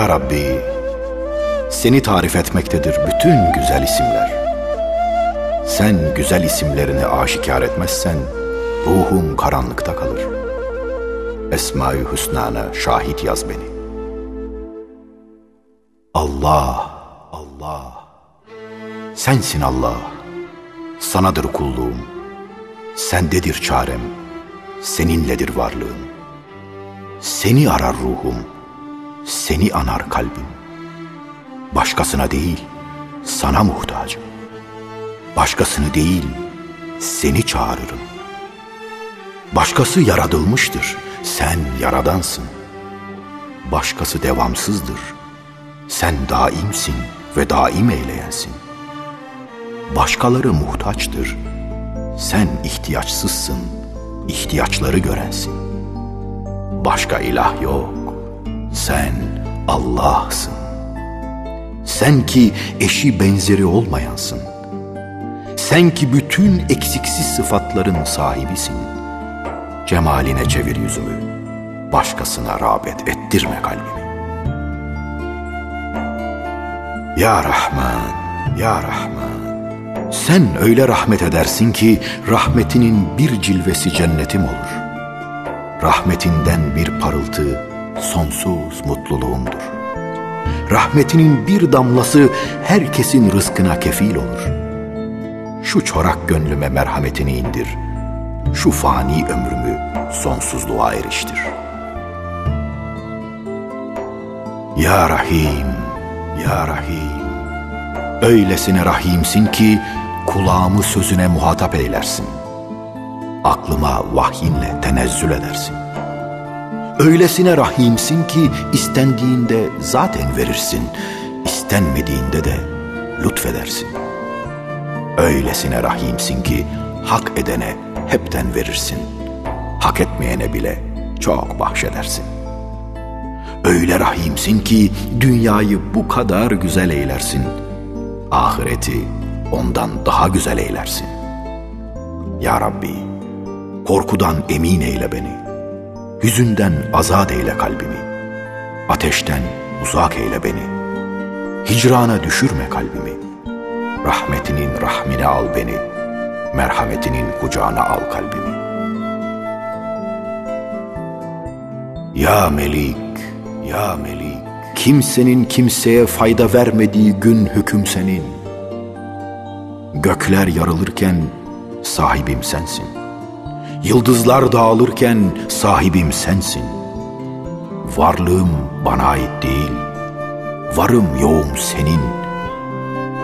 Ya Rabbi, seni tarif etmektedir bütün güzel isimler. Sen güzel isimlerini aşikar etmezsen, ruhum karanlıkta kalır. Esma-i Hüsna'na şahit yaz beni. Allah, Allah, sensin Allah, sanadır kulluğum, sendedir çarem, seninledir varlığım. Seni arar ruhum, seni anar kalbim. Başkasına değil, sana muhtacım. Başkasını değil, seni çağırırım. Başkası yaratılmıştır, sen yaradansın. Başkası devamsızdır, sen daimsin ve daim eyleyensin. Başkaları muhtaçtır, sen ihtiyaçsızsın, ihtiyaçları görensin. Başka ilah yok, sen Allah'sın. Sen ki eşi benzeri olmayansın. Sen ki bütün eksiksiz sıfatların sahibisin. Cemaline çevir yüzümü, başkasına rağbet ettirme kalbimi. Ya Rahman, Ya Rahman, sen öyle rahmet edersin ki rahmetinin bir cilvesi cennetim olur. Rahmetinden bir parıltı sonsuz mutluluğumdur. Rahmetinin bir damlası herkesin rızkına kefil olur. Şu çorak gönlüme merhametini indir. Şu fani ömrümü sonsuzluğa eriştir. Ya Rahim, Ya Rahim, öylesine rahimsin ki kulağımı sözüne muhatap eylersin. Aklıma vahyinle tenezzül edersin. Öylesine rahimsin ki istendiğinde zaten verirsin, istenmediğinde de lütfedersin. Öylesine rahimsin ki hak edene hepten verirsin, hak etmeyene bile çok bahşedersin. Öyle rahimsin ki dünyayı bu kadar güzel eylersin, ahireti ondan daha güzel eylersin. Ya Rabbi, korkudan emin eyle beni.'' Hüzünden azat eyle kalbimi. Ateşten uzak eyle beni. Hicrana düşürme kalbimi. Rahmetinin rahmine al beni. Merhametinin kucağına al kalbimi. Ya Melik, Ya Melik, kimsenin kimseye fayda vermediği gün hüküm senin. Gökler yarılırken sahibim sensin. Yıldızlar dağılırken sahibim sensin. Varlığım bana ait değil. Varım yoğum senin.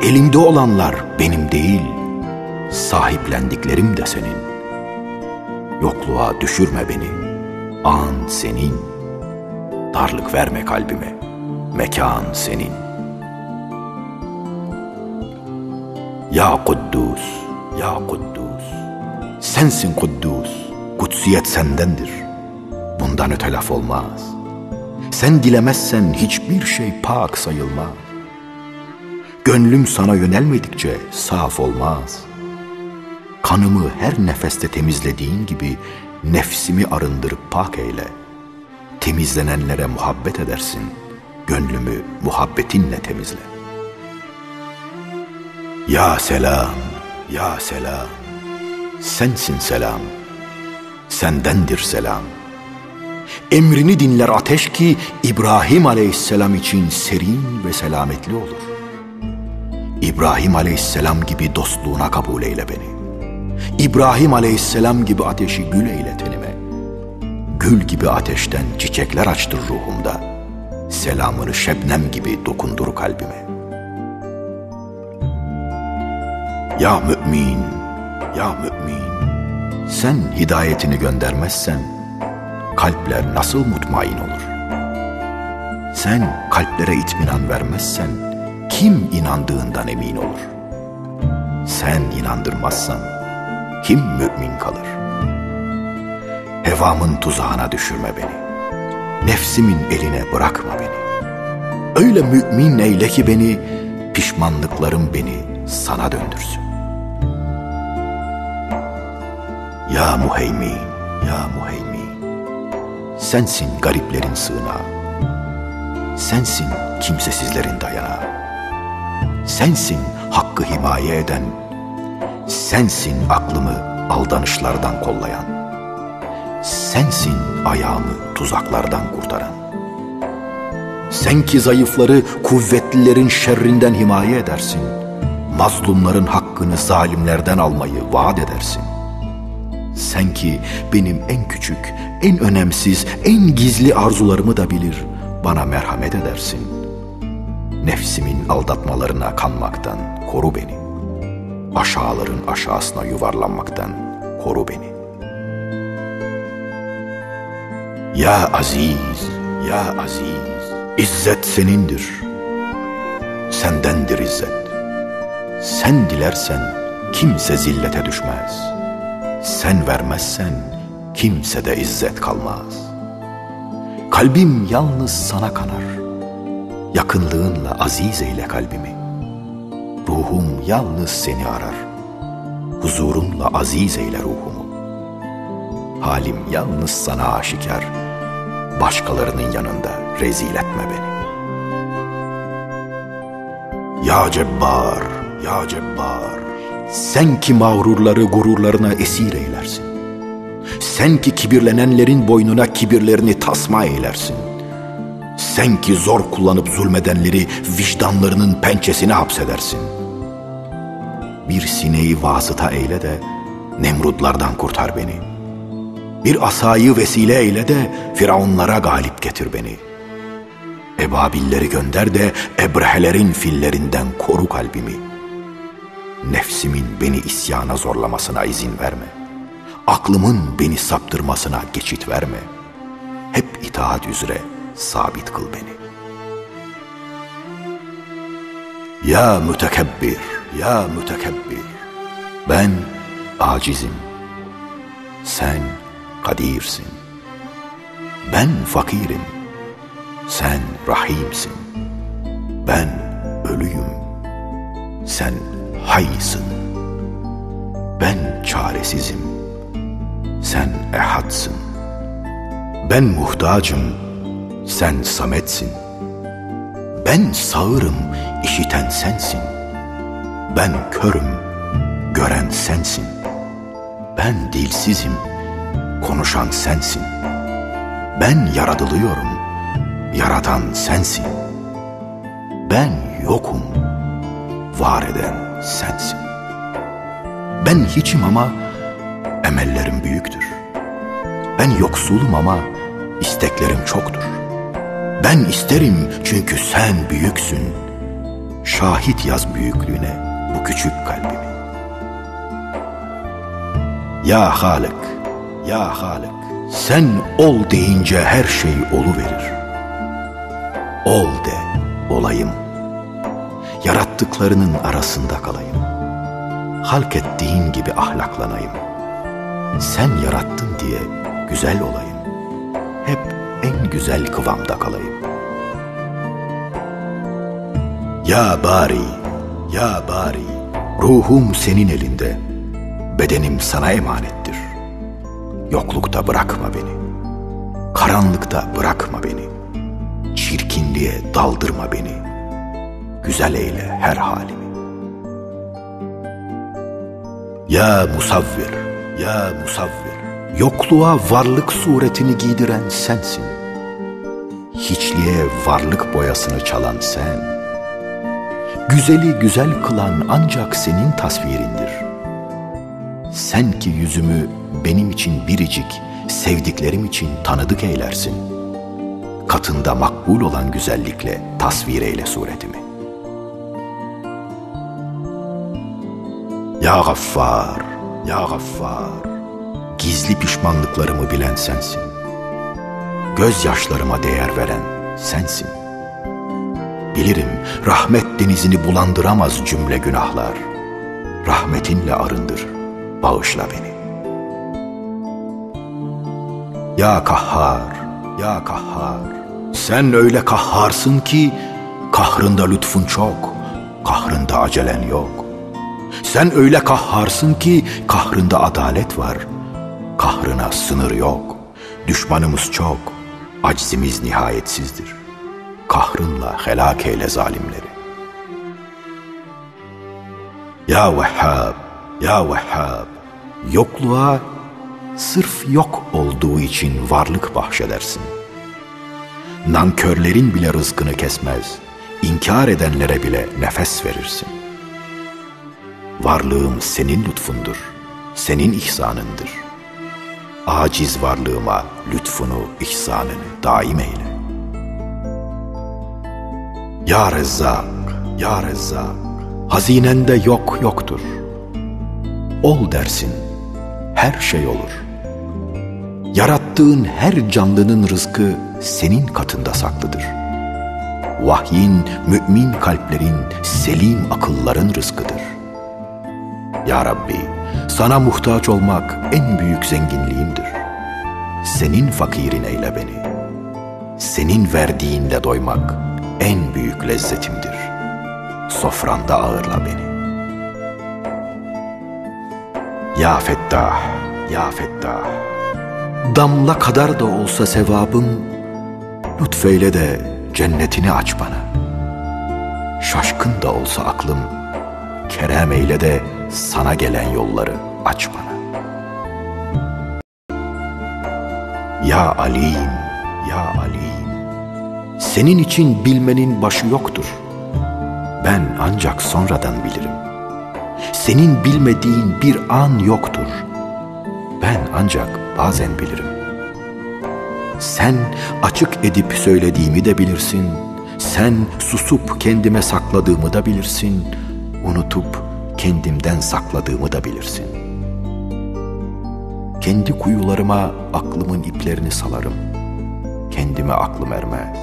Elimde olanlar benim değil. Sahiplendiklerim de senin. Yokluğa düşürme beni. An senin. Darlık verme kalbime. Mekan senin. Ya Kuddus, Ya Kuddus. Sensin Kuddus, kutsiyet sendendir. Bundan öte laf olmaz. Sen dilemezsen hiçbir şey pak sayılmaz. Gönlüm sana yönelmedikçe saf olmaz. Kanımı her nefeste temizlediğin gibi nefsimi arındırıp pak eyle. Temizlenenlere muhabbet edersin. Gönlümü muhabbetinle temizle. Ya selam, ya selam. Sensin selam, sendendir selam. Emrini dinler ateş ki İbrahim aleyhisselam için serin ve selametli olur. İbrahim aleyhisselam gibi dostluğuna kabul eyle beni. İbrahim aleyhisselam gibi ateşi gül eyle tenime. Gül gibi ateşten çiçekler açtır ruhumda. Selamını şebnem gibi dokundur kalbime. Ya mümin, ya mümin, sen hidayetini göndermezsen kalpler nasıl mutmain olur? Sen kalplere itminan vermezsen kim inandığından emin olur? Sen inandırmazsan kim mümin kalır? Hevamın tuzağına düşürme beni. Nefsimin eline bırakma beni. Öyle mümin eyle ki beni, pişmanlıklarım beni sana döndürsün. Ya Muheymin, Ya Muheymin, sensin gariplerin sığınağı. Sensin kimsesizlerin dayanağı. Sensin hakkı himaye eden, sensin aklımı aldanışlardan kollayan. Sensin ayağımı tuzaklardan kurtaran. Sen ki zayıfları kuvvetlilerin şerrinden himaye edersin. Mazlumların hakkını zalimlerden almayı vaat edersin. Sen ki benim en küçük, en önemsiz, en gizli arzularımı da bilir, bana merhamet edersin. Nefsimin aldatmalarına kanmaktan koru beni. Aşağıların aşağısına yuvarlanmaktan koru beni. Ya Aziz, Ya Aziz, İzzet senindir. Sendendir izzet. Sen dilersen kimse zillete düşmez.'' Sen vermezsen kimse de izzet kalmaz. Kalbim yalnız sana kanar. Yakınlığınla aziz eyle kalbimi. Ruhum yalnız seni arar. Huzurunla aziz eyle ruhumu. Halim yalnız sana aşikar. Başkalarının yanında rezil etme beni. Ya Cebbar, Ya Cebbar. Sen ki mağrurları gururlarına esir eylersin. Sen ki kibirlenenlerin boynuna kibirlerini tasma eylersin. Sen ki zor kullanıp zulmedenleri vicdanlarının pençesine hapsedersin. Bir sineği vasıta eyle de Nemrudlardan kurtar beni. Bir asayı vesile eyle de Firavunlara galip getir beni. Ebabilleri gönder de Ebrehelerin fillerinden koru kalbimi.'' Nefsimin beni isyana zorlamasına izin verme. Aklımın beni saptırmasına geçit verme. Hep itaat üzere sabit kıl beni. Ya mütekebbir, ya mütekebbir. Ben acizim. Sen kadirsin. Ben fakirim. Sen rahimsin. Ben ölüyüm. Sen haysın. Ben çaresizim. Sen ehadsın. Ben muhtacım. Sen sametsin. Ben sağırım, işiten sensin. Ben körüm, gören sensin. Ben dilsizim, konuşan sensin. Ben yaratılıyorum, yaratan sensin. Ben yokum, var eden. Ben hiçim ama emellerim büyüktür. Ben yoksulum ama isteklerim çoktur. Ben isterim çünkü sen büyüksün. Şahit yaz büyüklüğüne bu küçük kalbimi. Ya Halık, ya Halık, sen ol deyince her şey olu verir. Ol de, olayım.'' yarattıklarının arasında kalayım. Halk ettiğin gibi ahlaklanayım. Sen yarattın diye güzel olayım. Hep en güzel kıvamda kalayım. Ya bari, ya bari, ruhum senin elinde, bedenim sana emanettir. Yoklukta bırakma beni, karanlıkta bırakma beni, çirkinliğe daldırma beni.'' güzel eyle her halimi. Ya musavvir, ya musavvir, yokluğa varlık suretini giydiren sensin. Hiçliğe varlık boyasını çalan sen. Güzeli güzel kılan ancak senin tasvirindir. Sen ki yüzümü benim için biricik, sevdiklerim için tanıdık eylersin. Katında makbul olan güzellikle tasvir eyle suretimi. Ya Gaffar, Ya Gaffar, gizli pişmanlıklarımı bilen sensin. Gözyaşlarıma değer veren sensin. Bilirim rahmet denizini bulandıramaz cümle günahlar. Rahmetinle arındır, bağışla beni. Ya Kahhar, Ya Kahhar, sen öyle kahharsın ki kahrında lütfun çok, kahrında acelen yok. Sen öyle kahharsın ki kahrında adalet var. Kahrına sınır yok. Düşmanımız çok. Aczimiz nihayetsizdir. kahrınla helak eyle zalimleri. Ya Vehhab, Ya Vehhab, yokluğa sırf yok olduğu için varlık bahşedersin. Nankörlerin bile rızkını kesmez, inkar edenlere bile nefes verirsin. Varlığım senin lütfundur, senin ihsanındır. Aciz varlığıma lütfunu, ihsanını daim eyle. Ya Rezzak, Ya Rezzak, hazinende yok yoktur. Ol dersin, her şey olur. Yarattığın her canlının rızkı senin katında saklıdır. Vahyin mümin kalplerin, selim akılların rızkıdır. Ya Rabbi, sana muhtaç olmak en büyük zenginliğimdir. Senin fakirin eyle beni. Senin verdiğinle doymak en büyük lezzetimdir. Sofranda ağırla beni. Ya Fettah, Ya Fettah, damla kadar da olsa sevabım, lütfeyle de cennetini aç bana. Şaşkın da olsa aklım, kerem eyle de sana gelen yolları aç bana. Ya Alim, Ya Alim, senin için bilmenin başı yoktur. Ben ancak sonradan bilirim. Senin bilmediğin bir an yoktur. Ben ancak bazen bilirim. Sen açık edip söylediğimi de bilirsin. Sen susup kendime sakladığımı da bilirsin. Unutup kendimden sakladığımı da bilirsin. Kendi kuyularıma aklımın iplerini salarım. Kendime aklım ermez.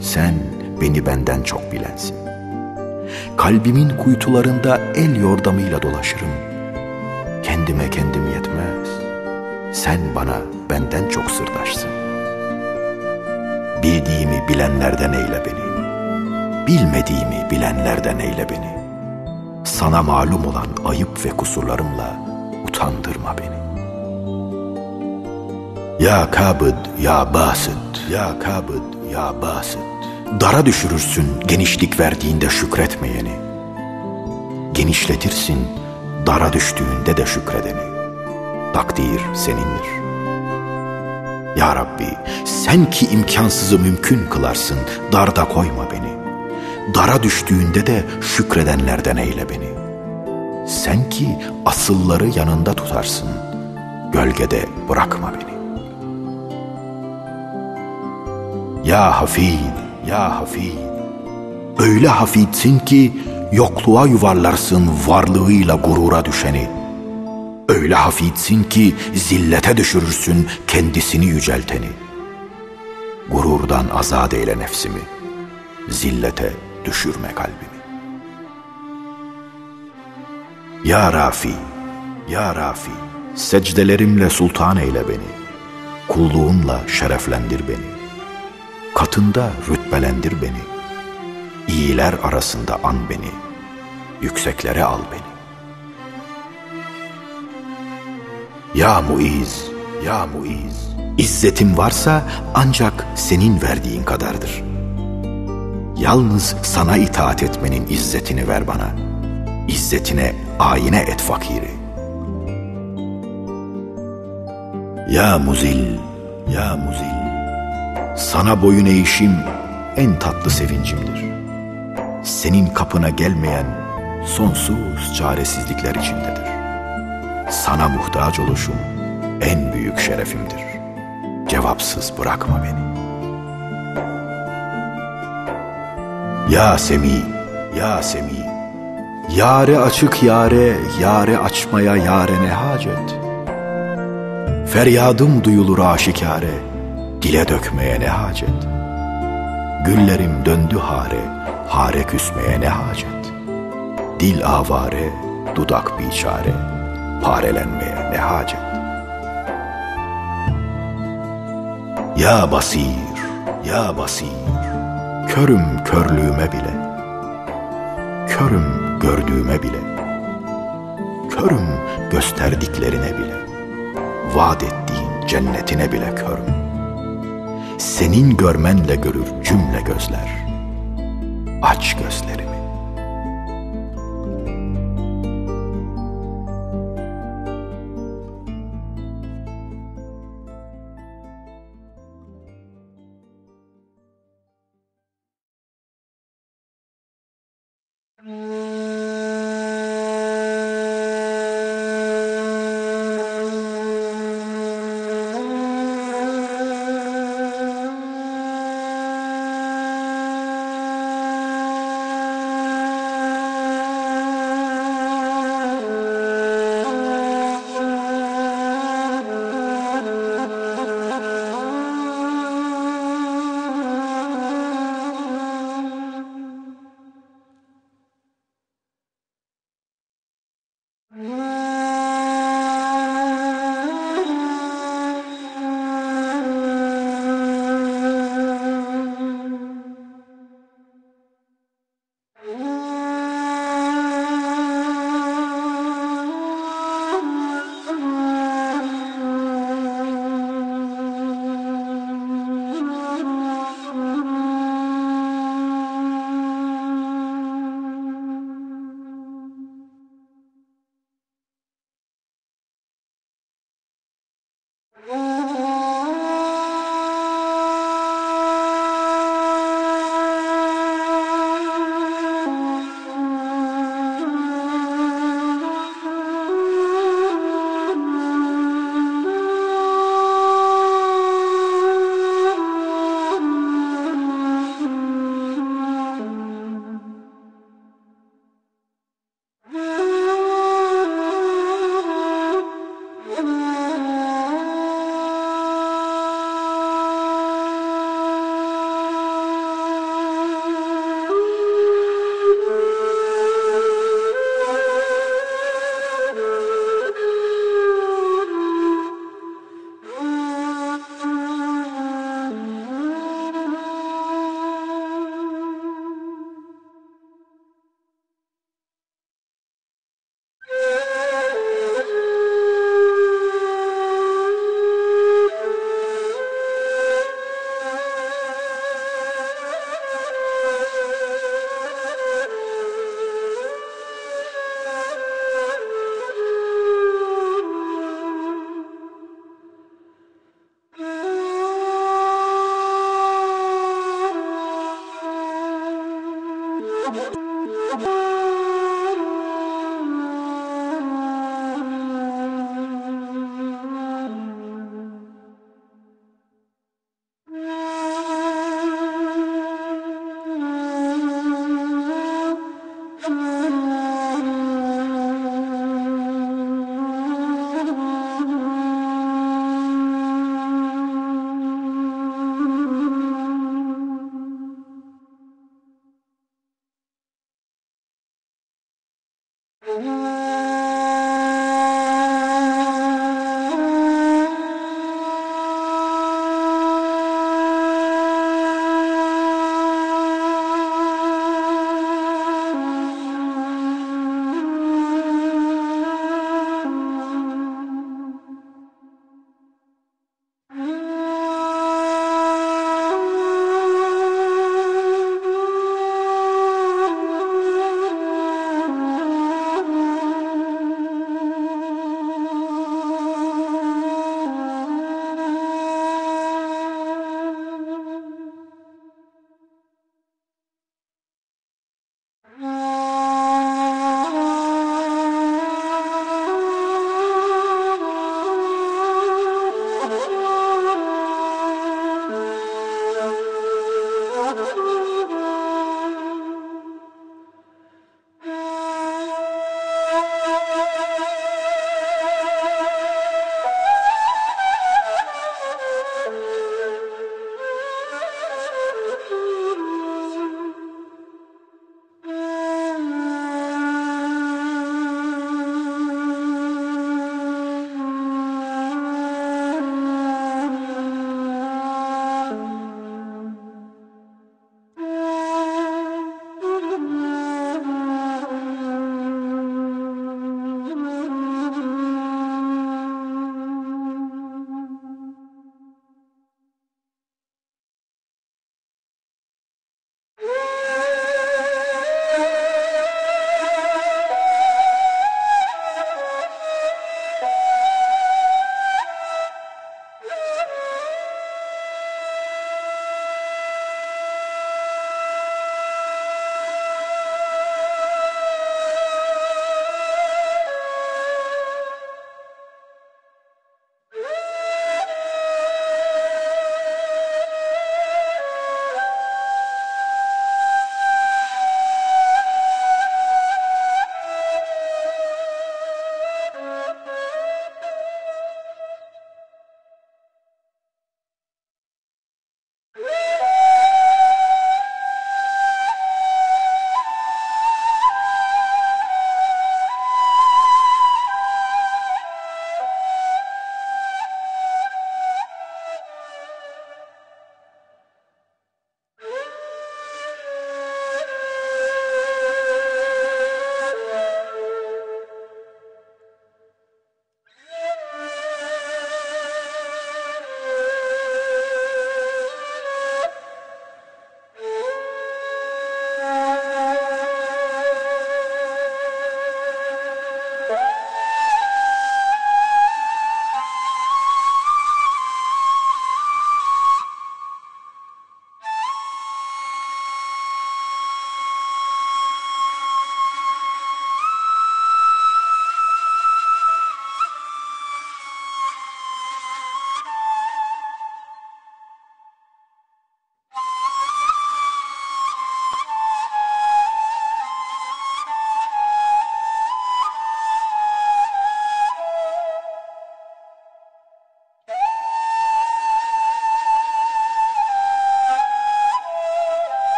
Sen beni benden çok bilensin. Kalbimin kuytularında el yordamıyla dolaşırım. Kendime kendim yetmez. Sen bana benden çok sırdaşsın. Bildiğimi bilenlerden eyle beni. Bilmediğimi bilenlerden eyle beni. Sana malum olan ayıp ve kusurlarımla utandırma beni. Ya kabid, ya basit, ya kabid, ya basit. Dara düşürürsün genişlik verdiğinde şükretmeyeni. Genişletirsin dara düştüğünde de şükredeni. Takdir senindir. Ya Rabbi sen ki imkansızı mümkün kılarsın darda koyma beni. Dara düştüğünde de şükredenlerden eyle beni. Sen ki asılları yanında tutarsın. Gölgede bırakma beni. Ya Hafid, ya Hafid. Öyle hafidsin ki yokluğa yuvarlarsın varlığıyla gurura düşeni. Öyle hafidsin ki zillete düşürürsün kendisini yücelteni. Gururdan azat eyle nefsimi, zillete düşürme kalbimi. Ya Rafi, Ya Rafi, secdelerimle sultan eyle beni. Kulluğunla şereflendir beni. Katında rütbelendir beni. İyiler arasında an beni. Yükseklere al beni. Ya Muiz, ya Muiz. İzzetim varsa ancak senin verdiğin kadardır. Yalnız sana itaat etmenin izzetini ver bana. İzzetine ayine et fakiri. Ya Muzil, ya Muzil. Sana boyun eğişim en tatlı sevincimdir. Senin kapına gelmeyen sonsuz çaresizlikler içindedir. Sana muhtaç oluşum en büyük şerefimdir. Cevapsız bırakma beni. Ya Semi, ya Semi. Yare açık yare, yare açmaya yare ne hacet. Feryadım duyulur aşikare, dile dökmeye ne hacet. Güllerim döndü hare, hare küsmeye ne hacet. Dil avare, dudak biçare, parelenmeye ne hacet. Ya basir, ya basir, körüm körlüğüme bile, körüm gördüğüme bile, körüm gösterdiklerine bile, vaat ettiğin cennetine bile körüm. senin görmenle görür cümle gözler. Aç gözlerimi.